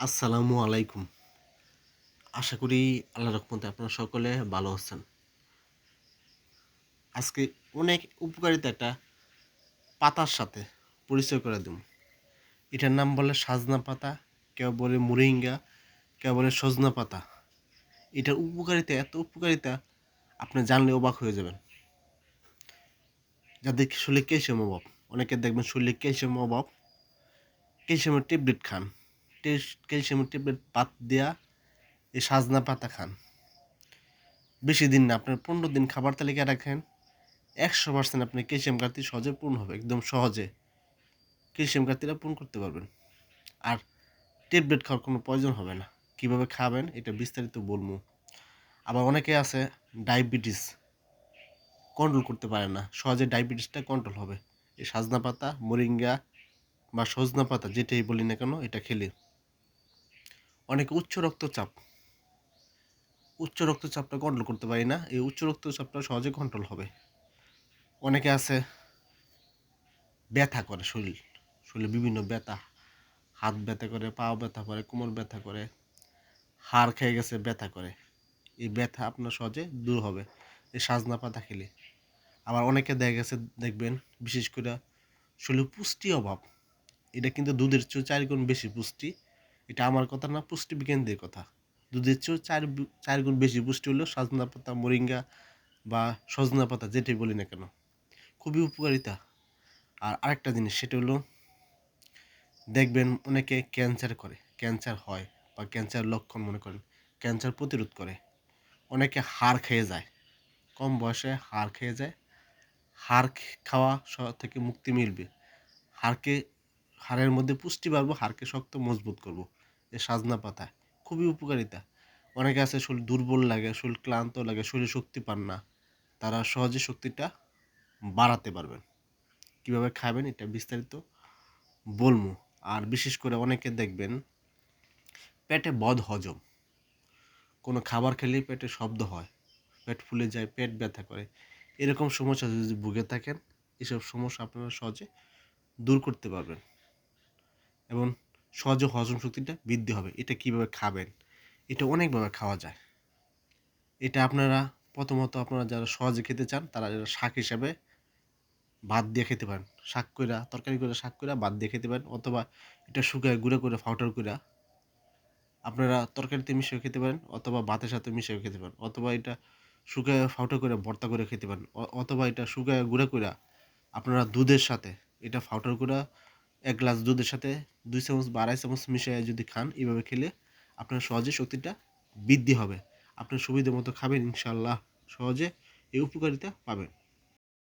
আসসালামু আলাইকুম। আশা করি আল্লাহ রহমতে আপনারা সকলে ভালো আছেন। আজকে অনেক উপকারিতা একটা পাতার সাথে পরিচয় করে দেব। এটার নাম বলে সাজনা পাতা, কেউ বলে মুরিঙ্গা কেউ বলে সজনা পাতা। এটার উপকারিতা, এত উপকারিতা, আপনি জানলে অবাক হয়ে যাবেন। যাদের শরীরে ক্যালসিয়াম অভাব, অনেকে দেখবেন শরীরে ক্যালসিয়াম অভাব, ক্যালসিয়ামের ট্যাবলেট খান। ক্যালসিয়ামের ট্যাবলেট পাত দেয়া এই সাজনা পাতা খান। বেশি দিন না, আপনার পনেরো দিন খাবার তালিকা রাখেন। একশো পার্সেন্ট আপনি ক্যালসিয়াম ঘাটতি সহজে পূর্ণ হবে, একদম সহজে। ক্যালসিয়াম ঘাটতিটা পূর্ণ করতে পারবেন। আর ট্যাবলেট খাওয়ার কোনো প্রয়োজন হবে না। কীভাবে খাবেন এটা বিস্তারিত বলব। আবার অনেকে আছে ডায়াবেটিস কন্ট্রোল করতে পারে না। সহজে ডায়াবেটিসটা কন্ট্রোল হবে। এই সাজনা পাতা, মরিঙ্গা বা সজনা পাতা যেটাই বলি না কেন, এটা খেলে। অনেকে উচ্চ রক্তচাপ। উচ্চ রক্তচাপটা কন্ট্রোল করতে পারি না, এই উচ্চ রক্তচাপটা সহজে কন্ট্রোল হবে। অনেকে আছে, ব্যথা করে শরীর, শরীরে বিভিন্ন ব্যথা, হাত ব্যথা করে পা ব্যথা করে, কোমর ব্যথা করে, হাড় খেয়ে গেছে, ব্যথা করে। এই ব্যথা আপনার সহজে দূর হবে, এই সাজনা পাতা খেলে। আবার অনেকে দেখা গেছে, দেখবেন, বিশেষ করে শরীরে পুষ্টি অভাব। এটা কিন্তু দুধের চেয়েও চার গুণ বেশি পুষ্টি। এটা আমার কথা না, পুষ্টি বিজ্ঞানদের কথা। দুধের চেয়েও চার চার গুণ বেশি পুষ্টি হলেও সজনা পাতা, মরিঙ্গা বা সজনা পাতা যেটাই বলি না কেন, খুবই উপকারিতা। আর আরেকটা জিনিস, সেটা হলো দেখবেন অনেকে ক্যান্সার করে, ক্যান্সার হয় বা ক্যান্সার লক্ষণ মনে করেন, ক্যান্সার প্রতিরোধ করে। অনেকে হাড় খেয়ে যায়, কম বয়সে হাড় খেয়ে যায়, হাড় খাওয়া থেকে মুক্তি মিলবে। হাড়কে হাড়ের মধ্যে পুষ্টি বাড়বো, হাড়কে শক্ত মজবুত করব। এই সাজনা পাতা, খুবই উপকারিতা। অনেকে আছে শরীর দুর্বল লাগে, শরীর ক্লান্ত লাগে, শরীরে শক্তি পান না। তারা সহজে শক্তিটা বাড়াতে পারবেন। কীভাবে খাবেন এটা বিস্তারিত বলব। আর বিশেষ করে অনেকে দেখবেন, পেটে বদ হজম। কোনো খাবার খেলেই পেটে শব্দ হয়, পেট ফুলে যায়, পেট ব্যথা করে। এরকম সমস্যা যদি ভুগে থাকেন, এসব সমস্যা আপনারা সহজে দূর করতে পারবেন। এবং সহজে হজম শক্তিটা বৃদ্ধি হবে। এটা কীভাবে খাবেন? এটা অনেকভাবে খাওয়া যায়। এটা আপনারা প্রথমত আপনারা যারা সহজে খেতে চান, তারা যারা শাক হিসাবে ভাত দিয়ে খেতে পারেন। শাক কইরা, তরকারি করে শাক কইরা ভাত দিয়ে খেতে পারেন। অথবা এটা শুকায়, গুঁড়ো করে ফাউটার কইরা আপনারা তরকারিতে মিশিয়ে খেতে পারেন, অথবা ভাতের সাথে মিশিয়ে খেতে পারেন। অথবা এটা শুকায় ফাউটা করে ভর্তা করে খেতে পারেন। অথবা এটা শুকায়, গুঁড়া করে আপনারা দুধের সাথে এটা ফাউটার করে এক গ্লাস দুধের সাথে দুই চামচ বা আড়াই চামচ মিশিয়ে যদি খান এইভাবে খেলে আপনার সহজে শক্তিটা বৃদ্ধি হবে। আপনার সুবিধা মতো খাবেন ইনশাল্লাহ সহজে এই উপকারিতা পাবেন।